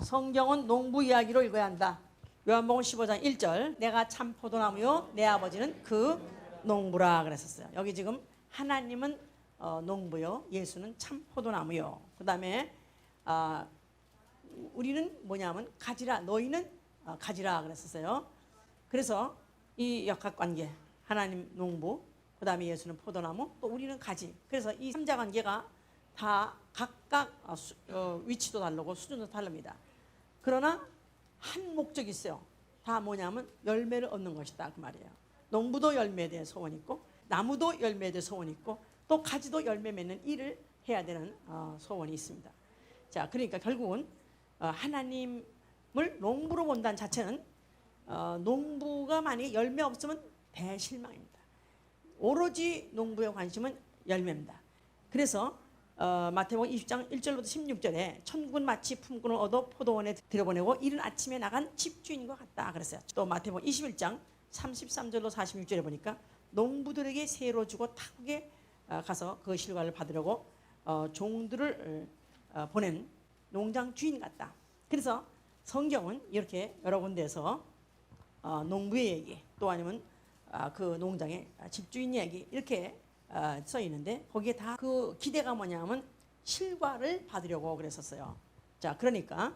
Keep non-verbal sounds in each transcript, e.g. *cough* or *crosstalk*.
성경은 농부 이야기로 읽어야 한다. 요한복음 15장 1절 내가 참 포도나무요 내 아버지는 그 농부라 그랬었어요. 여기 지금 하나님은 어, 농부요 예수는 참 포도나무요. 그 다음에 아, 우리는 뭐냐면 가지라 너희는 어, 가지라 그랬었어요. 그래서 이 역학관계 하나님 농부 그 다음에 예수는 포도나무 또 우리는 가지. 그래서 이 삼자 관계가 다 각각 어, 수- 어, 위치도 다르고 수준도 다릅니다. 그러나 한 목적이 있어요. 다 뭐냐면 열매를 얻는 것이다 그 말이에요. 농부도 열매에 대해 소원이 있고 나무도 열매에 대해 소원이 있고 또 가지도 열매 맺는 일을 해야 되는 어, 소원이 있습니다. 자, 그러니까 결국은 어, 하나님을 농부로 본다는 자체는 어, 농부가 만약에 열매 없으면 대실망입니다. 오로지 농부의 관심은 열매입니다. 그래서 어, 마태복음 20장 1절부터 16절에 천군 마치 품꾼을 얻어 포도원에 들여보내고 이른 아침에 나간 집주인과 같다 그랬어요. 또 마태복음 21장 33절로 46절에 보니까 농부들에게 세로 주고 타국에 어, 가서 그 실과를 받으려고 어, 종들을 어, 보낸 농장 주인 같다. 그래서 성경은 이렇게 여러 군데에서 어, 농부의 얘기 또 아니면 아, 그 농장의 집주인 얘기 이렇게 어, 써 있는데 거기에 다 그 기대가 뭐냐면 실과를 받으려고 그랬었어요. 자, 그러니까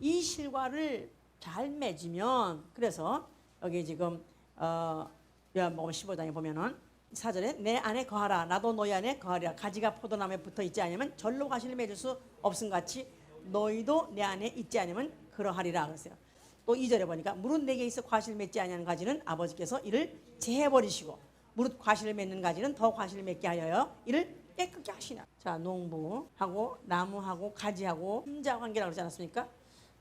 이 실과를 잘 맺으면 그래서 여기 지금 어, 요한복음 15장에 보면은 사절에 내 안에 거하라 나도 너희 안에 거하리라 가지가 포도나무에 붙어 있지 않으면 절로 가시를 맺을 수 없음 같이 너희도 내 안에 있지 않으면 그러하리라 그랬어요. 또 2절에 보니까 무릇 내게 있어 과실을 맺지 아니하는 가지는 아버지께서 이를 제해 버리시고 무릇 과실을 맺는 가지는 더 과실을 맺게 하여요 이를 깨끗게 하시나. 자, 농부하고 나무하고 가지하고 혼자 관계라고 그러지 않았습니까?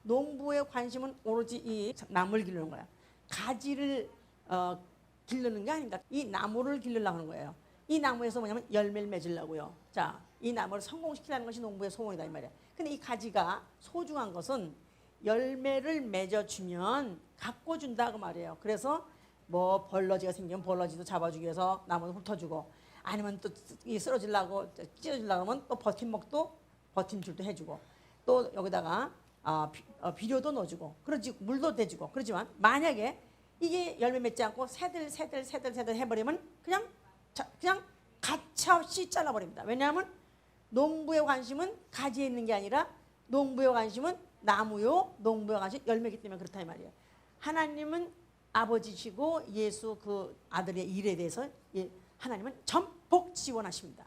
농부의 관심은 오로지 이 나무를 기르는 거야. 가지를 어, 기르는 게 아닙니다. 이 나무를 기르려고 하는 거예요. 이 나무에서 뭐냐면 열매를 맺으려고요. 자, 이 나무를 성공시키라는 것이 농부의 소원이다 이 말이야. 근데 이 가지가 소중한 것은 열매를 맺어주면 갖고 준다 그 말이에요. 그래서 뭐 벌러지가 생기면 벌러지도 잡아주기 위해서 나무를 훑어주고 아니면 또이 쓰러지려고 찢어지려고 하면 또 버팀목도 버팀줄도 해주고 또 여기다가 아, 비, 어, 비료도 넣어주고 그러지 물도 대주고 그러지만 만약에 이게 열매 맺지 않고 새들 새들 새들 새들 해버리면 그냥 자, 그냥 가차없이 잘라버립니다. 왜냐하면 농부의 관심은 가지에 있는 게 아니라 농부의 관심은 나무요 농부의 관심 열매기 때문에 그렇다 이 말이에요. 하나님은 아버지시고 예수 그 아들의 일에 대해서 예, 하나님은 전폭 지원하십니다.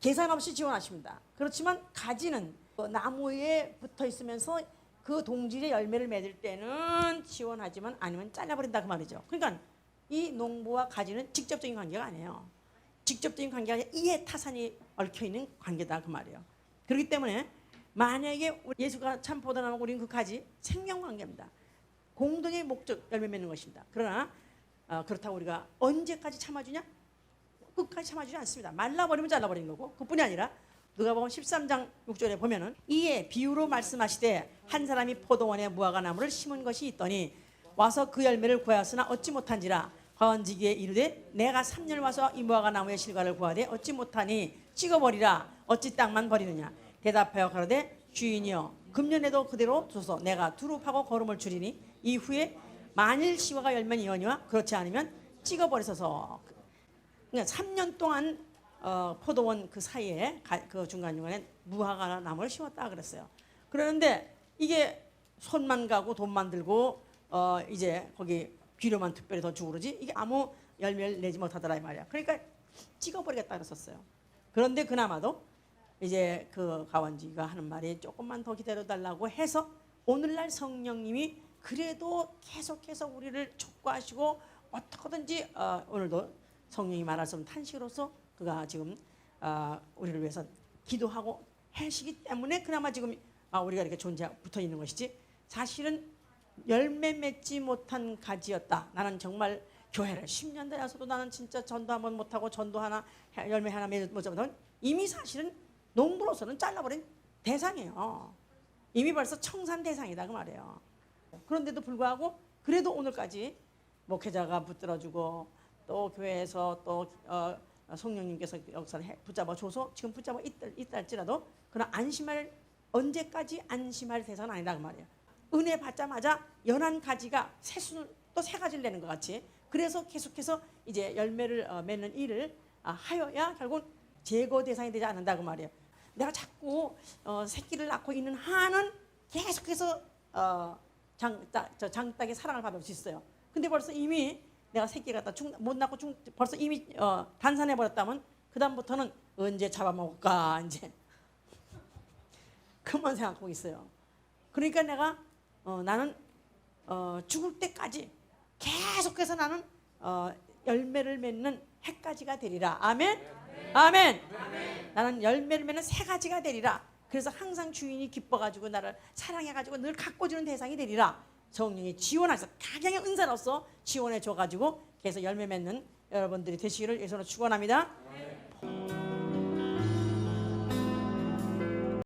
계산 없이 지원하십니다. 그렇지만 가지는 그 나무에 붙어 있으면서 그 동질의 열매를 맺을 때는 지원하지만 아니면 잘라버린다 그 말이죠. 그러니까 이 농부와 가지는 직접적인 관계가 아니에요. 직접적인 관계가 아니라 이해 타산이 얽혀 있는 관계다 그 말이에요. 그렇기 때문에 만약에 예수가 참 보다나면 우리는 그 가지 생명 관계입니다. 공동의 목적 열매 맺는 것입니다. 그러나 어, 그렇다고 우리가 언제까지 참아주냐? 끝까지 참아주지 않습니다. 말라버리면 잘라버리는 거고 그뿐이 아니라 누가복음 13장 6절에 보면은 이에 비유로 말씀하시되 한 사람이 포도원에 무화과 나무를 심은 것이 있더니 와서 그 열매를 구하였으나 얻지 못한지라 과언지기에 이르되 내가 3년 와서 이 무화과 나무의 실과를 구하되 얻지 못하니 찍어버리라 어찌 땅만 버리느냐 대답하여 가로되 주인이여 금년에도 그대로 두소 내가 두릅하고 거름을 줄이니 이후에 만일 시화가 열면 이거니와 그렇지 않으면 그러니까 3년 동안 어, 포도원 그 사이에 가, 그 중간 중간에 무화과 나무를 심었다 그랬어요. 그러는데 이게 손만 가고 돈만 들고 어, 이제 거기 비료만 특별히 더 주고 그러지 이게 아무 열매를 내지 못하더라 이 말이야. 그러니까 찍어버리겠다 그랬었어요. 그런데 그나마도 이제 그 가원지가 하는 말이 조금만 더 기다려 달라고 해서 오늘날 성령님이 그래도 계속해서 우리를 촉구하시고 어떻게든지 어, 오늘도 성령이 없는 탄식으로서 그가 지금 어, 우리를 위해서 기도하고 하시기 때문에 그나마 지금 아, 우리가 이렇게 존재 붙어 있는 것이지 사실은 열매 맺지 못한 가지였다. 나는 정말 교회를 10년 다녀서도 나는 진짜 전도 한번 못하고 전도 하나 열매 하나 맺지 못하면 이미 사실은 농부로서는 잘라버린 대상이에요. 이미 벌써 청산 대상이다 그 말이에요. 그런데도 불구하고 그래도 오늘까지 목회자가 붙들어주고 또 교회에서 또 어, 성령님께서 역사를 해- 붙잡아 줘서 지금 붙잡아 있다, 있다 할지라도 그런 안심할 언제까지 안심할 대상은 아니다 그 말이에요. 은혜 받자마자 연한 가지가 새순을 또새 가지를 내는 것 같이 그래서 계속해서 이제 열매를 어, 맺는 일을 아, 하여야 결국 제거 대상이 되지 않는다 그 말이에요. 내가 자꾸 어, 새끼를 낳고 있는 한은 계속해서 어, 장딱 저 장딱의 사랑을 받을 수 있어요. 근데 벌써 이미 내가 새끼를 갖다 죽, 못 낳고 죽, 벌써 이미 어, 단산해 버렸다면 그 다음부터는 언제 잡아먹을까 이제 *laughs* 그만 생각하고 있어요. 그러니까 내가 어, 나는 어, 죽을 때까지 계속해서 나는 어, 열매를 맺는 해가지가 되리라. 아멘. 아멘. 나는 열매를 맺는 새 가지가 되리라. 그래서 항상 주인이 기뻐가지고 나를 사랑해가지고 늘 가꿔주는 대상이 되리라. 성령이 지원하셔서 각양의 은사로서 지원해 줘가지고 계속 열매 맺는 여러분들이 되시기를 예수로 축원합니다.